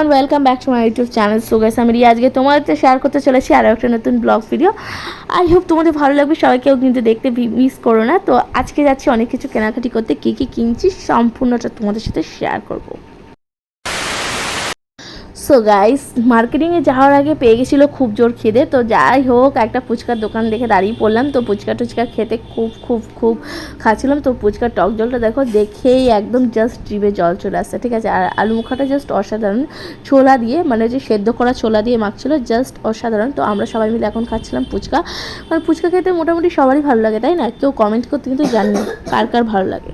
Everyone welcome back to my YouTube channel so guys আমি আজকে তোমাদের শেয়ার করতে চলেছি আরও একটা নতুন ব্লগ ভিডিও আই হোপ তোমাদের ভালো লাগবে সবাইকেও কিন্তু দেখতে মিস করো না। তো আজকে যাচ্ছি অনেক কিছু কেনাকাটি করতে, কী কী কিনছি, সম্পূর্ণটা তোমাদের সাথে শেয়ার করব। সো গাইস মার্কেটিংয়ে যাওয়ার আগে পেয়ে গেছিল খুব জোর খিদে। তো যাই হোক, একটা ফুচকার দোকান দেখে দাঁড়িয়ে পড়লাম। তো ফুচকা টুচকা খেতে খুব খুব খুব খাচ্ছিলাম। তো ফুচকার টক জলটা দেখো, দেখেই একদম জাস্ট জিভে জল চলে আসছে, ঠিক আছে? আর আলু মুখাটা জাস্ট অসাধারণ। ছোলা দিয়ে মানে যে সেদ্ধ করা ছোলা দিয়ে মাখছিল জাস্ট অসাধারণ। তো আমরা সবাই মিলে এখন খাচ্ছিলাম ফুচকা। মানে ফুচকা খেতে মোটামুটি সবারই ভালো লাগে, তাই না? কেউ কমেন্ট করতে কিন্তু জানি কার কার ভালো লাগে।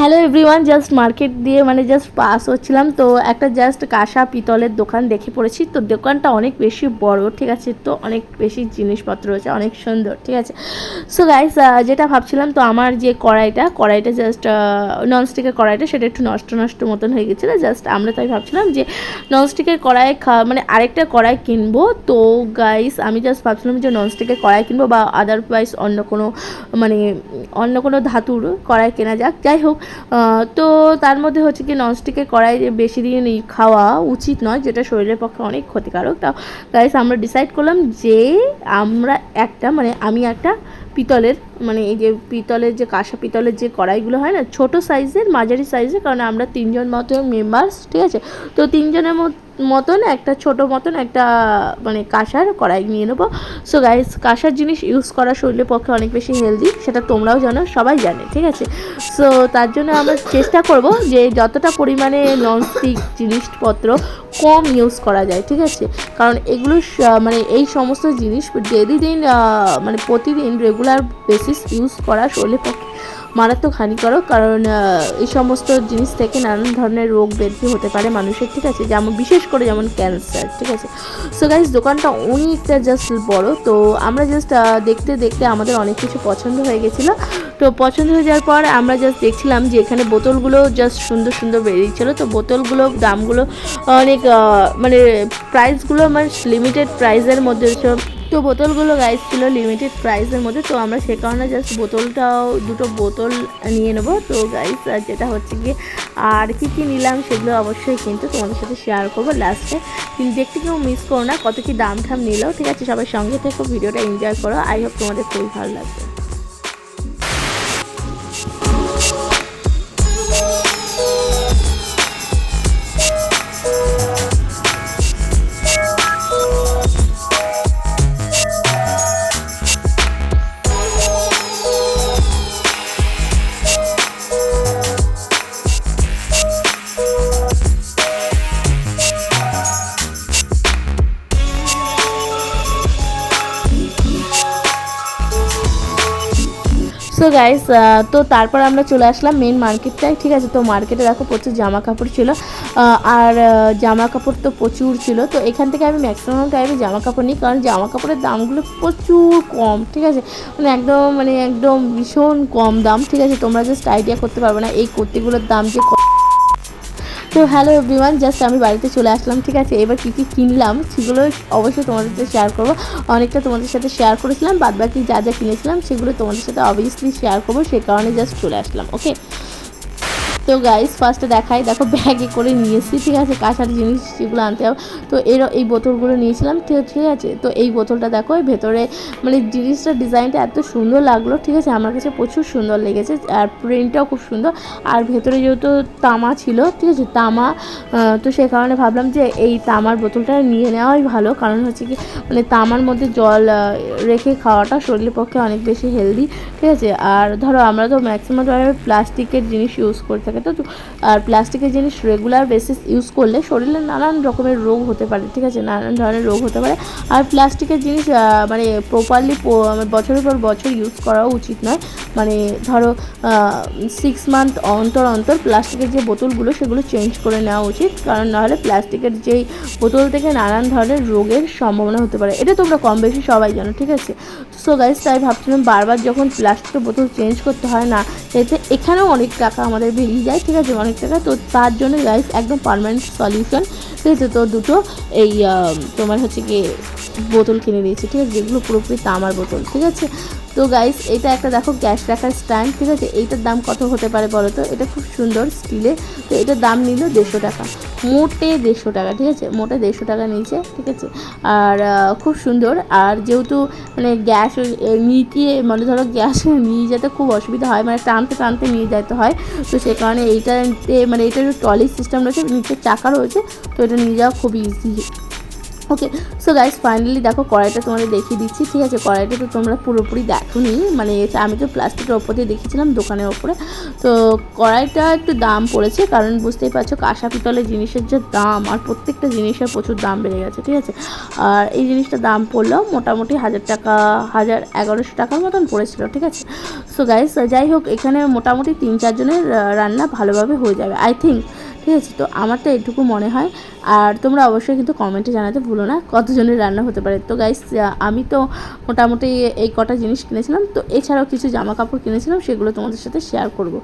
হ্যালো এভরিওয়ান জাস্ট মার্কেট দিয়ে মানে জাস্ট পাস হচ্ছিলাম। তো একটা জাস্ট কাঁসা পিতলের দোকান দেখে পড়েছি। তো দোকানটা অনেক বেশি বড়, ঠিক আছে? তো অনেক বেশি জিনিসপত্র রয়েছে, অনেক সুন্দর, ঠিক আছে? সো গাইস যেটা ভাবছিলাম, তো আমার যে কড়াইটা কড়াইটা জাস্ট ননস্টিকের কড়াইটা, সেটা একটু নষ্ট নষ্ট মতন হয়ে গেছিল। জাস্ট আমরা তাই ভাবছিলাম যে ননস্টিকের কড়াই মানে আরেকটা কড়াই কিনবো। তো গাইস আমি জাস্ট ভাবছিলাম যে ননস্টিকের কড়াই কিনবো বা আদারওয়াইজ অন্য কোনো মানে অন্য কোনো ধাতুর কড়াই কেনা যাক। যাই হোক তো তার মধ্যে হচ্ছে কি ননস্টিকের কড়াই বেশি দিন খাওয়া উচিত নয়, যেটা শরীরের পক্ষে অনেক ক্ষতিকারক। তা গাইস আমরা ডিসাইড করলাম যে আমরা একটা মানে আমি একটা পিতলের মানে এই যে পিতলের যে কাঁসা পিতলের যে কড়াইগুলো হয় না, ছোট সাইজের, মাঝারি সাইজের, কারণ আমরা তিনজন মতো মেম্বার্স ঠিক আছে? তো তিনজনের মত- মতন একটা ছোট মতন একটা মানে কাঁসার কড়াই নিয়ে নেব। সো গাইস কাঁসার জিনিস ইউজ করা শরীরের পক্ষে অনেক বেশি হেলদি সেটা তোমরাও জানো, সবাই জানে, ঠিক আছে? সো তার জন্য আমরা চেষ্টা করব যে যতটা পরিমাণে ননস্টিক জিনিসপত্র কম ইউজ করা যায়, ঠিক আছে? কারণ এগুলো মানে এই সমস্ত জিনিস ডেলি দিন মানে প্রতিদিন রেগুলার বেসিস ইউজ করা শরীরের পক্ষে মারাত্মক হানিকারক, কারণ এই সমস্ত জিনিস থেকে নানান ধরনের রোগ ব্যাধি হতে পারে মানুষের, ঠিক আছে? যেমন, বিশেষ করে যেমন ক্যান্সার ঠিক আছে? সো গাইজ দোকানটা অনেকটা জাস্ট বড়, তো আমরা জাস্ট দেখতে দেখতে আমাদের অনেক কিছু পছন্দ হয়ে গেছিল। তো পছন্দ হয়ে যাওয়ার পর আমরা জাস্ট দেখছিলাম যে এখানে বোতলগুলো জাস্ট সুন্দর সুন্দর বেরিয়েছিলো তো বোতলগুলো, দামগুলো অনেক মানে প্রাইসগুলো মানে লিমিটেড প্রাইসের মধ্যে। তো বোতলগুলো গাইস ছিল লিমিটেড প্রাইসের মধ্যে, তো আমরা সে কারণে জাস্ট বোতলটাও, দুটো বোতল নিয়ে নেব। তো গাইস যেটা হচ্ছে গিয়ে, আর কী কী নিলাম সেগুলো অবশ্যই কিন্তু তোমাদের সাথে শেয়ার করব লাস্টে কিন্তু দেখতে কেউ মিস করো না, কত কি দাম ঠাম নিলেও, ঠিক আছে? সবার সঙ্গে থেকে, ভিডিওটা এনজয় করো। আই হোপ তোমাদের খুবই ভালো লাগবে। সো গাইস তো তারপর আমরা চলে আসলাম মেন মার্কেটটায় ঠিক আছে, তো মার্কেটে দেখো প্রচুর জামা কাপড় ছিল আর জামা কাপড় তো প্রচুর ছিল। তো এখান থেকে আমি ম্যাক্সিমাম টাইমে জামা কাপড় নিই। কারণ জামা কাপড়ের দামগুলো প্রচুর কম, ঠিক আছে? মানে একদম মানে একদম ভীষণ কম দাম, ঠিক আছে? তোমরা জাস্ট আইডিয়া করতে পারবে না এই কুর্তিগুলোর দাম যে তো হ্যালো এভরিওয়ান জাস্ট আমি বাড়িতে চলে আসলাম, ঠিক আছে? এবার কী কী কিনলাম সেগুলো অবশ্যই তোমাদের সাথে শেয়ার করব। অনেকটা তোমাদের সাথে শেয়ার করেছিলাম বাদ বাকি যা যা কিনেছিলাম সেগুলো তোমাদের সাথে অবভিয়াসলি শেয়ার করব, সে কারণে জাস্ট চলে আসলাম ওকে তো গাইস ফার্স্টে দেখাই, দেখো ব্যাগে করে নিয়ে এসেছি ঠিক আছে, কাঁসার জিনিস যেগুলো আনতে হবে। তো এর, এই বোতলগুলো নিয়েছিলাম, ঠিক আছে তো এই বোতলটা দেখো ভেতরে মানে জিনিসটার ডিজাইনটা এত সুন্দর লাগল, ঠিক আছে? আমার কাছে প্রচুর সুন্দর লেগেছে, আর প্রিন্টটাও খুব সুন্দর। আর ভেতরে যেহেতু তামা ছিল, ঠিক আছে, তামা তো সে কারণে ভাবলাম যে এই তামার বোতলটা নিয়ে নেওয়াই ভালো। কারণ হচ্ছে কি মানে তামার মধ্যে জল রেখে খাওয়াটা শরীরের পক্ষে অনেক বেশি হেলদি ঠিক আছে? আর ধরো আমরা তো ম্যাক্সিমাম প্লাস্টিকের জিনিস ইউজ করে থাকি তো তো আর প্লাস্টিকের জিনিস রেগুলার বেসিস ইউজ করলে শরীরে নানান রকমের রোগ হতে পারে, ঠিক আছে? নানান ধরনের রোগ হতে পারে। আর প্লাস্টিকের জিনিস মানে প্রপারলি বছরের পর বছর ইউজ করাও উচিত নয়। মানে ধরো সিক্স মান্থ অন্তর অন্তর প্লাস্টিকের যে বোতলগুলো, সেগুলো চেঞ্জ করে নেওয়া উচিত। কারণ নাহলে প্লাস্টিকের যেই বোতল থেকে নানান ধরনের রোগের সম্ভাবনা হতে পারে। এটা তোমরা কম বেশি সবাই জানো, ঠিক আছে? সো গাইস তাই ভাবছিলাম বারবার যখন প্লাস্টিকের বোতল চেঞ্জ করতে হয় না, এতে এখানেও অনেক টাকা আমাদের বেরিয়ে যায়, ঠিক আছে? অনেক টাকা। তো তার জন্য গাইস একদম পারমানেন্ট সলিউশন ঠিক আছে তো দুটো এই তোমার হচ্ছে কি বোতল কিনে দিয়েছি, ঠিক আছে? যেগুলো পুরোপুরি তামার বোতল, ঠিক আছে? তো গাইস এটা একটা দেখো গ্যাস রাখার স্ট্যান্ড ঠিক আছে? এইটার দাম কত হতে পারে বলো তো? এটা খুব সুন্দর স্টিলে তো এটার দাম নিল দেড়শো টাকা। মোটে দেড়শো টাকা, ঠিক আছে? মোটে দেড়শো টাকা নিয়েছে, ঠিক আছে? আর খুব সুন্দর। আর যেহেতু মানে গ্যাস নিয়ে মানে ধরো গ্যাস নিয়ে যেতে খুব অসুবিধা হয় মানে টানতে টানতে নিয়ে যেতে হয়, তো সে কারণে এইটাতে মানে এটা ট্রলি সিস্টেম রয়েছে, নিচে চাকা রয়েছে, তো এটা নিয়ে যাওয়া খুব easy okay so guys finally দেখো কড়াইটা তোমাদের দেখিয়ে দিচ্ছি, ঠিক আছে? কড়াইটা তো তোমরা পুরোপুরি দেখোনি মানে আমি তো প্লাস্টিকের ওপর দিয়ে দেখেছিলাম দোকানের ওপরে। তো কড়াইটা একটু দাম পড়েছে, কারণ বুঝতেই পারছ কাঁসা পিতলের জিনিসের যে দাম, আর প্রত্যেকটা জিনিসের প্রচুর দাম বেড়ে গেছে, ঠিক আছে? আর এই জিনিসটা দাম পড়ল মোটামুটি হাজার টাকা, হাজার এগারোশো টাকার মতন পড়েছিল, ঠিক আছে? সো গাইস যাই হোক, এখানে মোটামুটি তিন চারজনের রান্না ভালোভাবে হয়ে যাবে। আই থিঙ্ক ঠিক আছে তো আমার তো এটুকু মনে হয়। আর তোমরা অবশ্যই কিন্তু কমেন্টে জানাতে ভুলো না, কতজনের রান্না হতে পারে। তো গাইস আমি তো মোটামুটি এই কটা জিনিস কিনেছিলাম, তো এছাড়াও কিছু জামা কাপড় কিনেছিলাম, সেগুলো তোমাদের সাথে শেয়ার করব।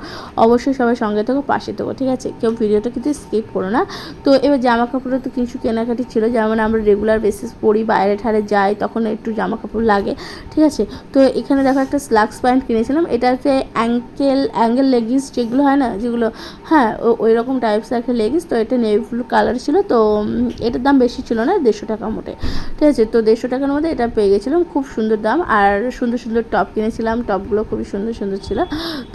অবশ্যই সবাই সঙ্গে থেকো, পাশে থেকো, ঠিক আছে? কেউ ভিডিওটা কিন্তু স্কিপ করো না। তো এবার জামা কাপড়ে তো কিছু কেনাকাটি ছিল, যেমন আমরা রেগুলার বেসিস পরি, বাইরে ঠারে যাই, তখন একটু জামা কাপড় লাগে, ঠিক আছে? তো এখানে দেখো একটা স্লাক্স প্যান্ট কিনেছিলাম এটা হচ্ছে অ্যাঙ্কেল অ্যাঙ্গেল লেগিংস যেগুলো হয় না, যেগুলো হ্যাঁ ওই রকম টাইপস একটা লেগিস তো এটা নেভি ব্লু কালার ছিল, তো এটার দাম বেশি ছিল না, দেড়শো টাকা মোটে। ঠিক আছে, তো দেড়শো টাকার মধ্যে এটা পেয়ে গেছিলাম, খুব সুন্দর দাম। আর সুন্দর সুন্দর টপ কিনেছিলাম টপগুলো খুবই সুন্দর সুন্দর ছিল।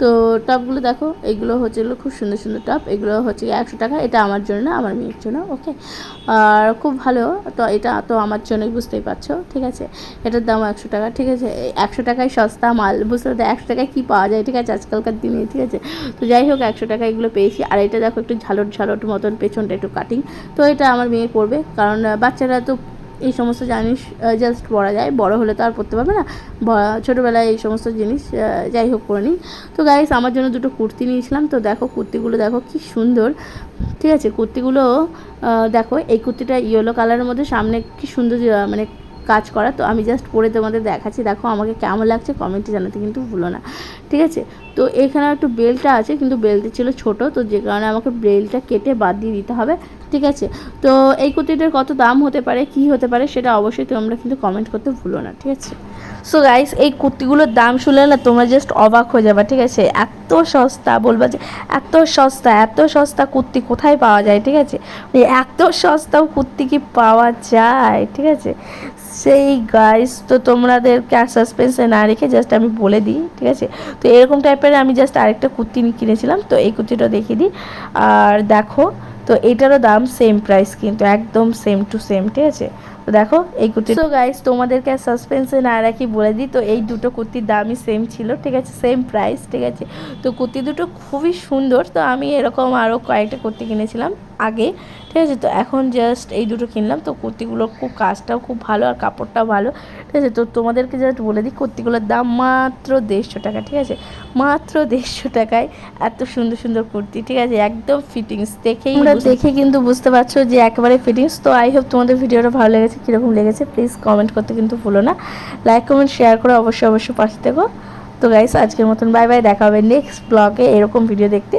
তো টপগুলো দেখো, এগুলো হচ্ছে খুব সুন্দর সুন্দর টপ এগুলো হচ্ছে একশো টাকা, এটা আমার জন্য না, আমার মেয়ের জন্য ওকে আর খুব ভালো, তো এটা তো আমার জন্যই বুঝতেই পারছ, ঠিক আছে? এটার দাম একশো টাকা, ঠিক আছে? একশো টাকায় সস্তা মাল, বুঝতে পারছ একশো টাকায় কী পাওয়া যায়, ঠিক আছে? আজকালকার দিনে, ঠিক আছে? তো যাই হোক, একশো টাকা এগুলো পেয়েছি। আর এটা দেখো একটু ঝালট ঝালট মতন পেছনটা একটু কাটিং তো এটা আমার মেয়ে পরবে, কারণ বাচ্চারা তো এই সমস্ত জিনিস জাস্ট পরা যায়। বড় হলে তো আর পরতে পারবে না। ছোটোবেলায় এই সমস্ত জিনিস যাই হোক করে নিই। তো গাইস আমার জন্য দুটো কুর্তি নিয়েছিলাম। তো দেখো কুর্তিগুলো, দেখো কি সুন্দর। ঠিক আছে, কুর্তিগুলো দেখো, এই কুর্তিটা ইয়েলো কালারের মধ্যে, সামনে কি সুন্দর মানে কাজ করা, তো আমি জাস্ট পরে তোমাদের দেখাচ্ছি। দেখো আমাকে কেমন লাগছে কমেন্টে জানাতে কিন্তু ভুলো না। ঠিক আছে? তো এখানে একটু বেলটা আছে, কিন্তু বেলটা ছিল ছোট, তো যে কারণে আমাকে বেলটা কেটে বাদ দিয়ে দিতে হবে। ঠিক আছে? তো এই কুর্তিটার কত দাম হতে পারে, কি হতে পারে, সেটা অবশ্যই তোমরা কিন্তু কমেন্ট করতে ভুলো না। ঠিক আছে? সো গাইস এই কুর্তিগুলোর দাম শুনলে না তোমরা জাস্ট অবাক হয়ে যাবে, ঠিক আছে? এত সস্তা, বলবা যে এত সস্তা এত সস্তা কুর্তি কোথায় পাওয়া যায়, ঠিক আছে? মানে এত সস্তাও কুর্তি কি পাওয়া যায়, ঠিক আছে? সেই গাইস তো তোমাদেরকে আর সাসপেন্সে না রেখে জাস্ট আমি বলে দিই, ঠিক আছে? তো এরকম টাইপের আমি জাস্ট আরেকটা কুর্তি কিনেছিলাম, তো এই কুর্তিটা দেখিয়ে দিই। আর দেখো, তো এটারও দাম সেম প্রাইস কিন্তু, একদম সেম টু সেম ঠিক আছে? দেখো, এই কুর্তি তো গাইস তোমাদেরকে সাসপেন্সে না রাখি, বলে দিই, তো এই দুটো কুর্তির দামই সেম ছিল, ঠিক আছে? সেম প্রাইস ঠিক আছে? তো কুর্তি দুটো খুবই সুন্দর, তো আমি এরকম আরও কয়েকটা কুর্তি কিনেছিলাম। আগে ঠিক আছে? তো এখন জাস্ট এই দুটো কিনলাম তো কুর্তিগুলোর খুব কাজটাও খুব ভালো আর কাপড়টাও ভালো ঠিক আছে? তো তোমাদেরকে জাস্ট বলে দিই কুর্তিগুলোর দাম মাত্র দেড়শো টাকা ঠিক আছে? মাত্র দেড়শো টাকায় এত সুন্দর সুন্দর কুর্তি ঠিক আছে? একদম ফিটিংস দেখেই তোমরা দেখে কিন্তু বুঝতে পারছ যে একেবারে ফিটিংস তো আই হোপ তোমাদের ভিডিওটা ভালো লেগেছে। কীরকম লেগেছে প্লিজ কমেন্ট করতে কিন্তু ভুলো না। লাইক কমেন্ট শেয়ার করে অবশ্যই অবশ্যই পাশে থেকো। তো গাইস আজকের মতন বাই বাই দেখা হবে নেক্সট ব্লগে এরকম ভিডিও দেখতে।